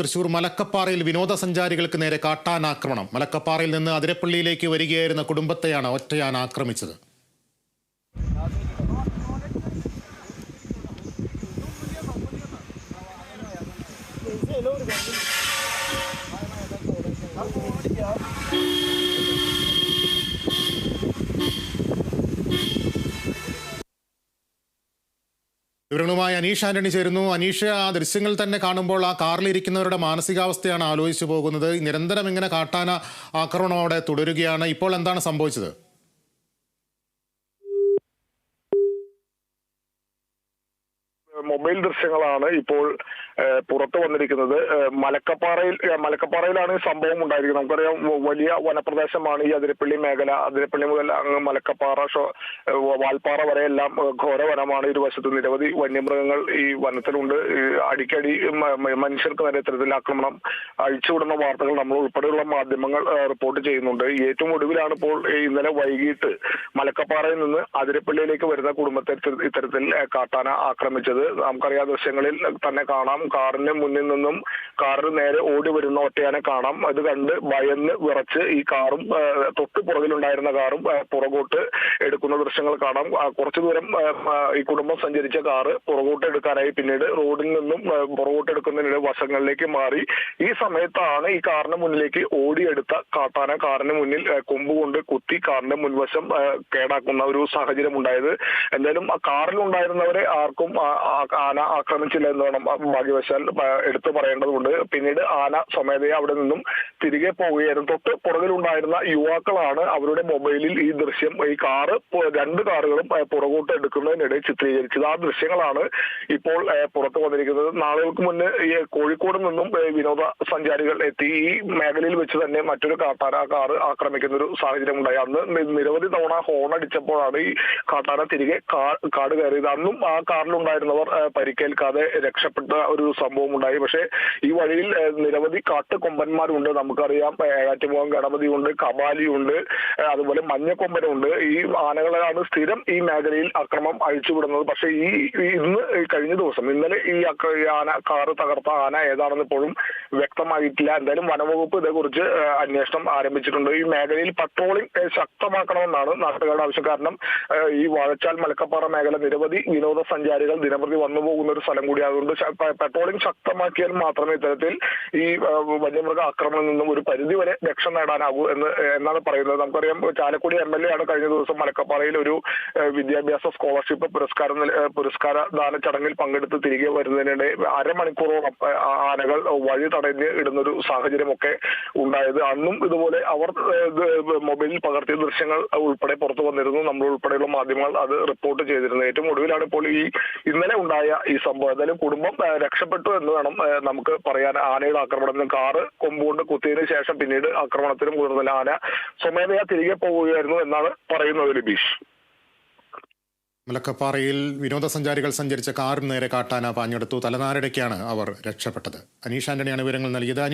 തൃശൂർ മലക്കപ്പാറയിൽ വിനോദസഞ്ചാരികൾക്ക് നേരെ കാട്ടാൻ ആക്രമണം മലക്കപ്പാറയിൽ നിന്ന് അതിരപ്പള്ളിയിലേക്ക് വരികയായിരുന്ന കുടുംബത്തെയാണ് ഒറ്റയാൻ ആക്രമിച്ചത്. വിവരങ്ങളുമായി അനീഷ് ആന്റണി ചേരുന്നു. അനീഷ് ആ ദൃശ്യങ്ങൾ തന്നെ കാണുമ്പോൾ ആ കാറിലിരിക്കുന്നവരുടെ മാനസികാവസ്ഥയാണ് ആലോചിച്ചു പോകുന്നത്. നിരന്തരം ഇങ്ങനെ കാട്ടാന ആക്രമണം അവിടെ തുടരുകയാണ്. ഇപ്പോൾ എന്താണ് സംഭവിച്ചത്? മൊബൈൽ ദൃശ്യങ്ങളാണ് ഇപ്പോൾ പുറത്തു വന്നിരിക്കുന്നത്. മലക്കപ്പാറയിൽ മലക്കപ്പാറയിലാണ് ഈ സംഭവം ഉണ്ടായിരിക്കുന്നത്. നമുക്കറിയാം വലിയ വനപ്രദേശമാണ് ഈ അതിരപ്പള്ളി മേഖല. അതിരപ്പള്ളി മുതൽ അങ്ങ് മലക്കപ്പാറ വാൽപ്പാറ വരെ എല്ലാം ഘോരവനമാണ് ഘോര വനമാണ്. ഇരുവശത്ത് നിരവധി വന്യമൃഗങ്ങൾ ഈ വനത്തിലുണ്ട്. അടിക്കടി മനുഷ്യർക്ക് നേരെ ഇത്തരത്തിൽ ആക്രമണം അഴിച്ചുവിടുന്ന വാർത്തകൾ നമ്മൾ ഉൾപ്പെടെയുള്ള മാധ്യമങ്ങൾ റിപ്പോർട്ട് ചെയ്യുന്നുണ്ട്. ഏറ്റവും ഒടുവിലാണ് ഇപ്പോൾ ഇന്നലെ വൈകിട്ട് മലക്കപ്പാറയിൽ നിന്ന് അതിരപ്പള്ളിയിലേക്ക് വരുന്ന കുടുംബത്തെ ഇത്ത- ഇത്തരത്തിൽ കാട്ടാന ആക്രമിച്ചത്. നമുക്കറിയാം ദൃശ്യങ്ങളിൽ തന്നെ കാണാം. കാറിന് മുന്നിൽ നിന്നും കാറിന് നേരെ ഓടി വരുന്ന ഒറ്റയാനെ കാണാം. അത് കണ്ട് ഭയന്ന് വിറച്ച് ഈ കാറും തൊട്ട് പുറകിലുണ്ടായിരുന്ന കാറും പുറകോട്ട് എടുക്കുന്ന ദൃശ്യങ്ങൾ കാണാം. കുറച്ചു ദൂരം ഈ കുടുംബം സഞ്ചരിച്ച കാറ് പുറകോട്ട് എടുക്കാനായി പിന്നീട് റോഡിൽ നിന്നും പുറകോട്ട് എടുക്കുന്നതിനിടെ വശങ്ങളിലേക്ക് മാറി. ഈ സമയത്താണ് ഈ കാറിന് മുന്നിലേക്ക് ഓടിയെടുത്ത കാട്ടാന കാറിന് മുന്നിൽ കൊമ്പ് കൊണ്ട് കുത്തി കാറിന്റെ മുൻവശം കേടാക്കുന്ന ഒരു സാഹചര്യം ഉണ്ടായത്. എന്തായാലും കാറിലുണ്ടായിരുന്നവരെ ആർക്കും ആന ആക്രമിച്ചില്ല എന്ന് വേണം ഭാഗ്യവശാൽ എടുത്തു പറയേണ്ടതുണ്ട്. പിന്നീട് ആന സ്വമേധയെ അവിടെ നിന്നും തിരികെ പോവുകയായിരുന്നു. തൊട്ട് പുറകിലുണ്ടായിരുന്ന യുവാക്കളാണ് അവരുടെ മൊബൈലിൽ ഈ ദൃശ്യം ഈ കാറ് രണ്ട് കാറുകളും പുറകോട്ട് എടുക്കുന്നതിനിടെ ചിത്രീകരിച്ചത്. ആ ദൃശ്യങ്ങളാണ് ഇപ്പോൾ പുറത്തു വന്നിരിക്കുന്നത്. നാളുകൾക്ക് മുന്നേ ഈ കോഴിക്കോട് നിന്നും വിനോദ സഞ്ചാരികൾ എത്തി. ഈ മേഖലയിൽ വെച്ച് തന്നെ മറ്റൊരു കാട്ടാന കാറ് ആക്രമിക്കുന്ന ഒരു സാഹചര്യം ഉണ്ടായി അന്ന് നിരവധി തവണ ഹോൺ അടിച്ചപ്പോഴാണ് ഈ കാട്ടാന തിരികെ കാട് കയറിയത്. അന്നും ആ കാറിലുണ്ടായിരുന്നവർ പരിക്കേൽക്കാതെ രക്ഷപ്പെട്ട ഒരു സംഭവം ഉണ്ടായി പക്ഷേ ഈ വഴിയിൽ നിരവധി കാട്ടുകൊമ്പന്മാരുണ്ട്. നമുക്കറിയാം ഏഴാറ്റുമുഖം ഗണപതിയുണ്ട് കപാലിയുണ്ട് ഉണ്ട് അതുപോലെ മഞ്ഞക്കൊമ്പനുണ്ട്. ഈ ആനകളാണ് സ്ഥിരം ഈ മേഖലയിൽ അക്രമം അഴിച്ചുവിടുന്നത്. പക്ഷേ ഈ ഇന്ന് കഴിഞ്ഞ ദിവസം ഇന്നലെ ഈ ആന കാറ് തകർത്ത ആന ഏതാണെന്ന് ഇപ്പോഴും വ്യക്തമായിട്ടില്ല. എന്തായാലും വനവകുപ്പ് ഇതേക്കുറിച്ച് അന്വേഷണം ആരംഭിച്ചിട്ടുണ്ട്. ഈ മേഖലയിൽ പട്രോളിംഗ് ശക്തമാക്കണമെന്നാണ് നാട്ടുകാരുടെ ആവശ്യം. കാരണം ഈ വാഴച്ചാൽ മലക്കപ്പാറ മേഖല നിരവധി വിനോദസഞ്ചാരികൾ ദിനപ്രതി വന്നു പോകുന്ന ഒരു സ്ഥലം കൂടി അതുകൊണ്ട് പെട്രോളിംഗ് ശക്തമാക്കിയാൽ മാത്രമേ ഇത്തരത്തിൽ ഈ വന്യമൃഗ ആക്രമണം നിന്നും ഒരു പരിധി വരെ രക്ഷ നേടാനാകൂ എന്ന് എന്നാണ് പറയുന്നത്. നമുക്കറിയാം ചാലക്കുടി എം എൽ എ ആണ് കഴിഞ്ഞ ദിവസം മലക്കപ്പാറയിൽ ഒരു വിദ്യാഭ്യാസ സ്കോളർഷിപ്പ് പുരസ്കാരം പുരസ്കാര ദാന ചടങ്ങിൽ പങ്കെടുത്ത് തിരികെ വരുന്നതിനിടെ അരമണിക്കൂറോളം ആനകൾ വഴി തടഞ്ഞ് ഇടുന്നൊരു സാഹചര്യമൊക്കെ ഉണ്ടായത്. അന്നും ഇതുപോലെ അവർ മൊബൈലിൽ പകർത്തിയ ദൃശ്യങ്ങൾ ഉൾപ്പെടെ പുറത്തു വന്നിരുന്നു. നമ്മൾ ഉൾപ്പെടെയുള്ള മാധ്യമങ്ങൾ അത് റിപ്പോർട്ട് ചെയ്തിരുന്നു ഏറ്റവും ഒടുവിലാണ് ഇപ്പോൾ ഈ ഇന്നലെ ഉണ്ടായ ഈ സംഭവം. എന്തായാലും കുടുംബം രക്ഷപ്പെട്ടു എന്ന് വേണം നമുക്ക് പറയാൻ. ആനയുടെ ആക്രമണത്തിന് കാറ് കൊമ്പുകൊണ്ട് കുത്തിയതിനു ശേഷം പിന്നീട് ആക്രമണത്തിനും കൂടുതൽ ആന സ്വമേധയാ തിരികെ പോവുകയായിരുന്നു എന്നാണ് പറയുന്നത് ലബീഷ് മലക്കപ്പാറയിൽ വിനോദസഞ്ചാരികൾ സഞ്ചരിച്ച കാറിന് നേരെ കാട്ടാന പാഞ്ഞെടുത്തു. തലനാരിടയ്ക്കാണ് അവർ രക്ഷപ്പെട്ടത്. അനീഷ് ആന്റണിയാണ് വിവരങ്ങൾ നൽകിയത്.